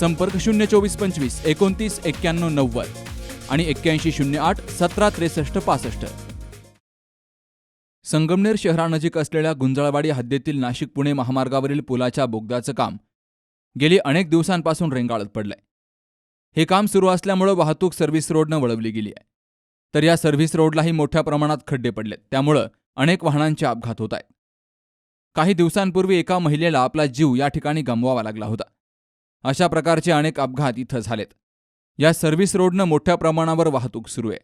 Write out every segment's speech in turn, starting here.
संपर्क शून्य चोवीस पंचवीस एकोणतीस एक्क्याण्णव नव्वद आणि एक्क्याऐंशी शून्य आठ सतरा त्रेसष्ट पासष्ट. संगमनेर शहरानजीक असलेल्या गुंजाळवाडी हद्दीतील नाशिक पुणे महामार्गावरील पुलाच्या बोगद्याचं काम गेली अनेक दिवसांपासून रेंगाळत पडलंय. हे काम सुरू असल्यामुळं वाहतूक सर्व्हिस रोडनं वळवली गेली आहे. तर या सर्व्हिस रोडलाही मोठ्या प्रमाणात खड्डे पडलेत. त्यामुळं अनेक वाहनांचे अपघात होत आहेत. काही दिवसांपूर्वी एका महिलेला आपला जीव या ठिकाणी गमवावा लागला होता. अशा प्रकारचे अनेक अपघात इथं झालेत. या सर्व्हिस रोडनं मोठ्या प्रमाणावर वाहतूक सुरू आहे.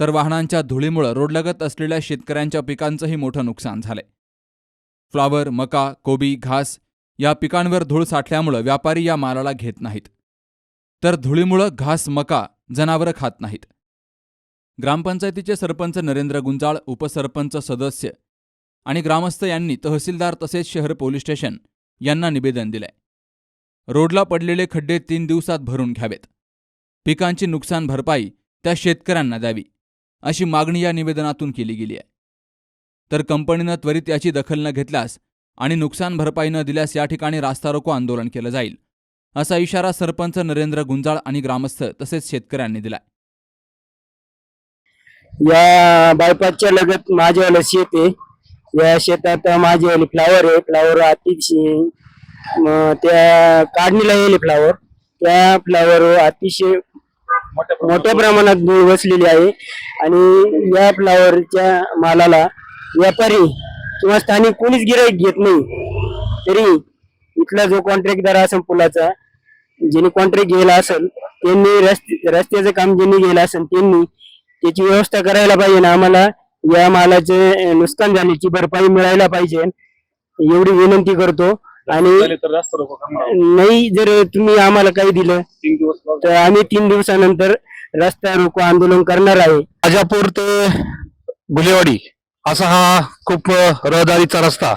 तर वाहनांच्या धुळीमुळं रोडलगत असलेल्या शेतकऱ्यांच्या पिकांचंही मोठं नुकसान झालंय. फ्लॉवर मका कोबी घास या पिकांवर धूळ साठल्यामुळं व्यापारी या मालाला घेत नाहीत. तर धुळीमुळं घास मका जनावरं खात नाहीत. ग्रामपंचायतीचे सरपंच नरेंद्र गुंजाळ उपसरपंच सदस्य आणि ग्रामस्थ यांनी तहसीलदार तसेच शहर पोलीस स्टेशन यांना निवेदन दिलंय. रोडला पडलेले खड्डे तीन दिवसात भरून घ्यावेत. पिकांची नुकसान भरपाई त्या शेतकऱ्यांना द्यावी अशी मागणी या निवेदनातून केली गेली आहे. तर कंपनीनं त्वरित याची दखल न घेतल्यास आणि नुकसान भरपाई न दिल्यास या ठिकाणी रास्ता रोको आंदोलन केलं जाईल असा इशारा सरपंच नरेंद्र गुंजाळ आणि ग्रामस्थ तसेच शेतकऱ्यांनी दिलाय. या बायपासच्या लगत माझ्यावाला शेत आहे. या शेतात माझेवाले फ्लावर आहे. फ्लावर अतिशय त्या काढणीला येईल फ्लावर त्या फ्लावर अतिशय मोठ्या प्रमाणात धूळ बसलेली आहे. आणि या फ्लावरच्या मालाला व्यापारी किंवा स्थानिक कोणीच गिराईक घेत नाही. तरी इथला जो कॉन्ट्रॅक्टदार असेल पुलाचा ज्यांनी कॉन्ट्रॅक्ट घ्यायला असेल त्यांनी रस्ते रस्त्याचं काम ज्यांनी घ्यायला असेल त्यांनी त्याची व्यवस्था करायला पाहिजे ना आम्हाला या मालाचे नुकसान झाल्याची भरपाई मिळायला पाहिजे. एवढी विनंती करतो. आणि झाले तर जास्त लोक करणार नाही जर तुम्ही आम्हाला काही दिलं तीन दिवस लावले. तर आम्ही तीन दिवसानंतर रस्ता रोको आंदोलन करणार आहे. राजापूर ते गुलेवाडी असा हा खूप रहदारीचा रस्ता.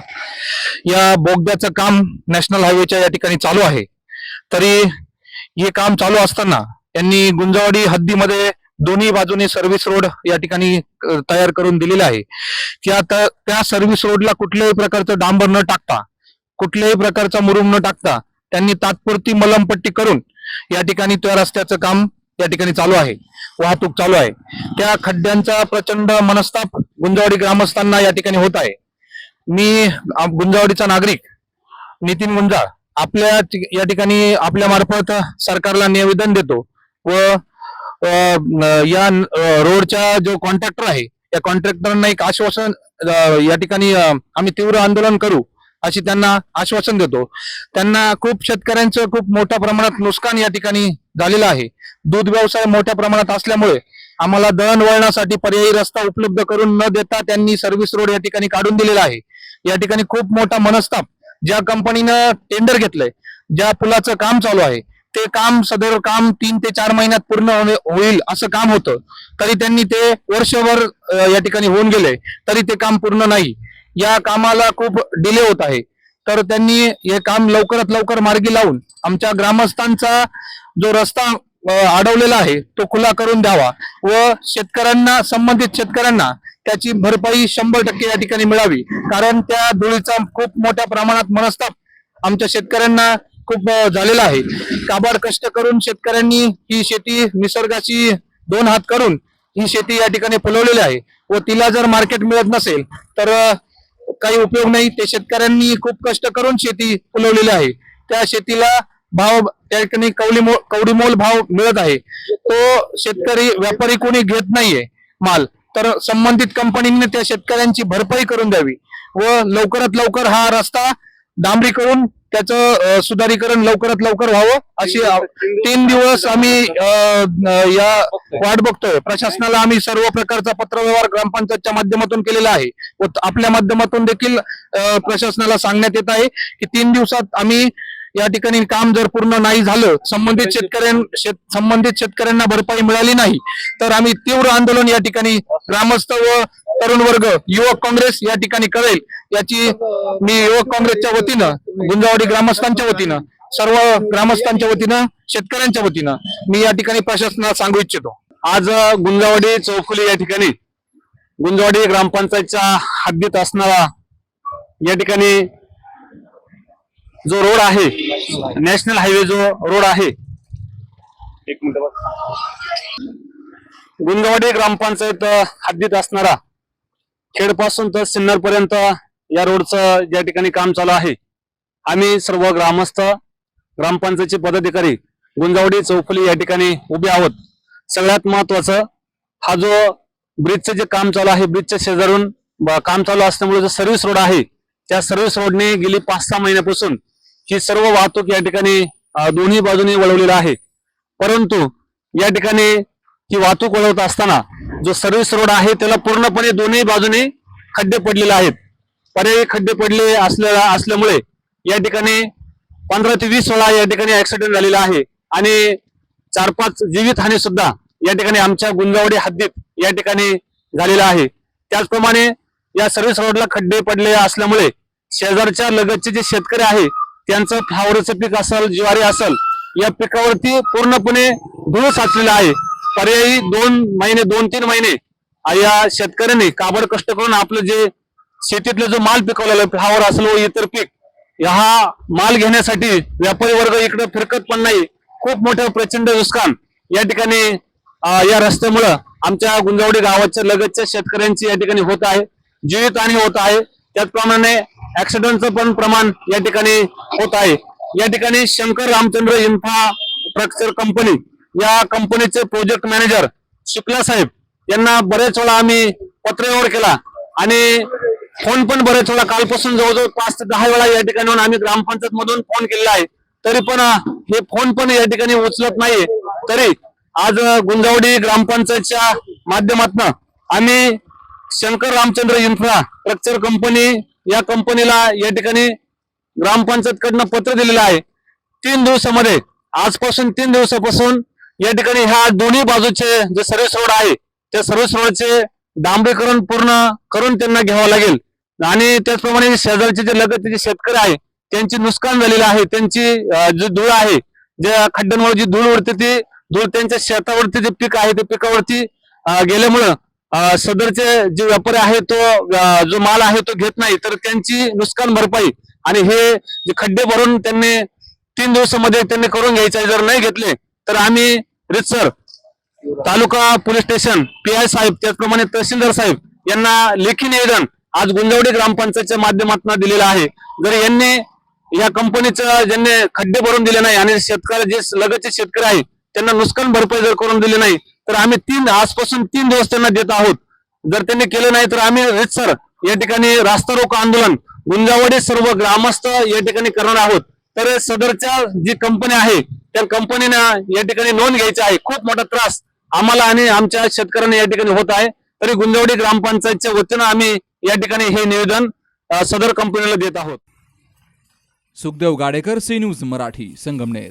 या बोगद्याचं काम नॅशनल हायवेच्या या ठिकाणी चालू आहे. तरी हे काम चालू असताना यांनी गुंजावाडी हद्दीमध्ये दोन्ही बाजूने सर्व्हिस रोड या ठिकाणी तयार करून दिलेला आहे. त्या सर्व्हिस रोडला कुठल्याही प्रकारचं डांबर न टाकता कुठल्याही प्रकारचा मुरुम न टाकता त्यांनी तात्पुरती मलमपट्टी करून या ठिकाणी त्या रस्त्याचं काम या ठिकाणी चालू आहे वाहतूक चालू आहे. त्या खड्ड्यांचा प्रचंड मनस्ताप गुंजावाडी ग्रामस्थांना या ठिकाणी होत आहे. मी गुंजावडीचा गुंजावाडीचा नागरिक नितीन गुंजाळ आपल्या या ठिकाणी आपल्या मार्फत सरकारला निवेदन देतो व या रोडचा जो कॉन्ट्रॅक्टर आहे या कॉन्ट्रॅक्टरांना एक आश्वासन या ठिकाणी आम्ही तीव्र आंदोलन करू अशी त्यांना आश्वासन देतो. त्यांना खूप शेतकऱ्यांचं खूप मोठ्या प्रमाणात नुकसान या ठिकाणी झालेलं आहे. दूध व्यवसाय मोठ्या प्रमाणात असल्यामुळे आम्हाला दळणवळणासाठी पर्यायी रस्ता उपलब्ध करून न देता त्यांनी सर्व्हिस रोड या ठिकाणी काढून दिलेला आहे. या ठिकाणी खूप मोठा मनस्ताप ज्या कंपनीनं टेंडर घेतलंय ज्या पुलाचं काम चालू आहे ते काम सदर काम तीन ते चार महिन्यात पूर्ण होईल असं काम होतं. तरी त्यांनी ते वर्षभर या ठिकाणी होऊन गेले तरी ते काम पूर्ण नाही. या कामाला खूप डिले होत आहे. तर त्यांनी हे काम लवकरात लवकर मार्गी लावून आमच्या ग्रामस्थांचा जो रस्ता अडवलेला आहे तो खुला करून द्यावा व शेतकऱ्यांना संबंधित शेतकऱ्यांना त्याची भरपाई शंभर टक्के या ठिकाणी मिळावी. कारण त्या धुळीचा खूप मोठ्या प्रमाणात मनस्ताप आमच्या शेतकऱ्यांना खूप झालेला आहे. काबाड कष्ट करून शेतकऱ्यांनी ही शेती निसर्गाची दोन हात करून ही शेती या ठिकाणी फुलवलेली आहे व तिला जर मार्केट मिळत नसेल तर काही उपयोग नाही. ते शेतकऱ्यांनी खूप कष्ट करून शेती फुलवलेली आहे. त्या शेतीला भाव त्या ठिकाणी कवली मो- कवडीमोल भाव मिळत आहे. तो शेतकरी व्यापारी कोणी घेत नाहीये माल. तर संबंधित कंपनीने त्या शेतकऱ्यांची भरपाई करून द्यावी व लवकरात लवकर हा रस्ता डांबरी करून त्याचं सुधारीकरण लवकरात लवकर व्हावं अशी तीन दिवस आम्ही या वाट बघतोय. प्रशासनाला आम्ही सर्व प्रकारचा पत्रव्यवहार ग्रामपंचायतच्या माध्यमातून केलेला आहे. व आपल्या माध्यमातून देखील प्रशासनाला सांगण्यात येत आहे की तीन दिवसात आम्ही या ठिकाणी काम जर पूर्ण नाही झालं संबंधित शेतकऱ्यां शेत- संबंधित शेतकऱ्यांना भरपाई मिळाली नाही तर आम्ही तीव्र आंदोलन या ठिकाणी ग्रामस्थ व तरुण वर्ग युवक काँग्रेस या ठिकाणी करेल याची मी युवक काँग्रेसच्या वतीनं गुंजावाडी ग्रामस्थांच्या वतीनं सर्व ग्रामस्थांच्या वतीनं शेतकऱ्यांच्या वतीनं मी या ठिकाणी प्रशासनाला सांगू इच्छितो. आज गुंजावाडी चौफुली या ठिकाणी गुंजवाडी ग्रामपंचायतच्या हद्दीत असणारा या ठिकाणी जो रोड आहे नॅशनल हायवे जो रोड आहे एक मिनिट गुंजवाडी ग्रामपंचायत हद्दीत असणारा खेडपासून तर सिन्नर पर्यंत या रोडचं ज्या ठिकाणी काम चालू आहे आम्ही सर्व ग्रामस्थ ग्रामपंचायतचे पदाधिकारी गुंजावडी चौफली या ठिकाणी उभे आहोत. सगळ्यात महत्वाचं हा जो ब्रिजचं जे काम चालू आहे ब्रिजच्या शेजारून ब- काम चालू असल्यामुळे जो सर्व्हिस रोड आहे त्या सर्व्हिस रोडने गेली पाच सहा महिन्यापासून ही सर्व वाहतूक या ठिकाणी दोन्ही बाजूने वळवलेला आहे. परंतु या ठिकाणी ही वाहतूक वळवत असताना जो सर्व्हिस रोड आहे त्याला पूर्णपणे दोन्ही बाजूने खड्डे पडलेले आहेत. पर्यायी खड्डे पडले असल्या असल्यामुळे या ठिकाणी पंधरा ते वीस वेळा या ठिकाणी ऍक्सिडेंट झालेला आहे. आणि चार पाच जीवित हानी सुद्धा या ठिकाणी आमच्या गुंजावडी हद्दीत या ठिकाणी झालेला आहे. त्याचप्रमाणे या सर्व्हिस रोडला खड्डे पडले असल्यामुळे शेजारच्या लगतचे जे शेतकरी आहे त्यांचं फ्लावरचं पीक असेल ज्वारी असेल या पिकावरती पूर्णपणे धूळ साचलेला आहे. पर्यायी दोन महिने दोन तीन महिने या शेतकऱ्यांनी काबड कष्ट करून आपलं जे शेतीतलं जो माल पिकवलेला फ्लावर असेल व इतर पीक हा माल घेण्यासाठी व्यापारी वर्ग इकडे फिरकत पण नाही. खूप मोठं प्रचंड नुकसान या ठिकाणी या रस्त्यामुळं आमच्या गुंजावडी गावाच्या लगतच्या शेतकऱ्यांची या ठिकाणी होत आहे. जीवितहानी होत आहे. त्याचप्रमाणे ऍक्सिडेंटचं पण प्रमाण या ठिकाणी होत आहे. या ठिकाणी शंकर रामचंद्र इन्फ्रास्ट्रक्चर कंपनी या कंपनीचे प्रोजेक्ट मॅनेजर शुक्ला साहेब यांना बरेच वेळा आम्ही पत्रव्यवहार केला. आणि फोन पण बरेच वेळा कालपासून जवळजवळ पाच ते दहा वेळा या ठिकाणी आम्ही ग्रामपंचायत मधून फोन केलेला आहे. तरी पण हे फोन पण या ठिकाणी उचलत नाहीये. तरी आज गुंजावडी ग्रामपंचायतच्या माध्यमातून आम्ही Shankar Ramchandra infrastructure company या कंपनीला या ठिकाणी ग्रामपंचायत कडनं पत्र दिलेलं आहे. तीन दिवसामध्ये आजपासून तीन दिवसापासून या ठिकाणी ह्या दोन्ही बाजूचे जे सर्व्हिस रोड आहे त्या सर्व्हिस रोडचे डांबरीकरण पूर्ण करून त्यांना घ्यावं लागेल आणि त्याचप्रमाणे शेजारचे जे लगतचे जे शेतकरी आहे त्यांची नुकसान झालेलं आहे त्यांची जी धूळ आहे ज्या खड्ड्यांमुळे जी धूळ उडते ती धूळ त्यांच्या शेतावरती जे पीक आहे ते पिकावरती गेल्यामुळं सदरचे जे व्यापारी आहे तो जो माल आहे तो घेत नाही तर त्यांची नुकसान भरपाई आणि हे जे खड्डे भरून त्यांनी तीन दिवसामध्ये त्यांनी करून घ्यायचे आहे. जर नाही घेतले तर आम्ही रितसर taluka police station P I साहेब त्याचप्रमाणे तहसीलदार साहेब यांना लेखी निवेदन आज गुंजवडी ग्रामपंचायतच्या माध्यमातून दिलेलं आहे. जर यांनी या कंपनीचं ज्यांनी खड्डे भरून दिले नाही आणि शेतकरी जे लगतचे शेतकरी आहे त्यांना नुकसान भरपाई जर करून दिली नाही तर आम्ही तीन आजपासून तीन दिवस त्यांना देत आहोत. जर त्यांनी केलं नाही तर आम्ही रितसर या ठिकाणी रास्ता रोको आंदोलन गुंजावडी सर्व ग्रामस्थ या ठिकाणी करणार आहोत. तर सदरच्या जी कंपनी आहे त्या कंपनीनं या ठिकाणी नोंद घ्यायची आहे. खूप मोठा त्रास आम्हाला आणि आमच्या शेतकऱ्यांना या ठिकाणी होत आहे. तरी गुंजवडी ग्रामपंचायतच्या वतीनं आम्ही या ठिकाणी हे निवेदन सदर कंपनीला देत आहोत. Sukhdev Gadekar C news Marathi Sangamner.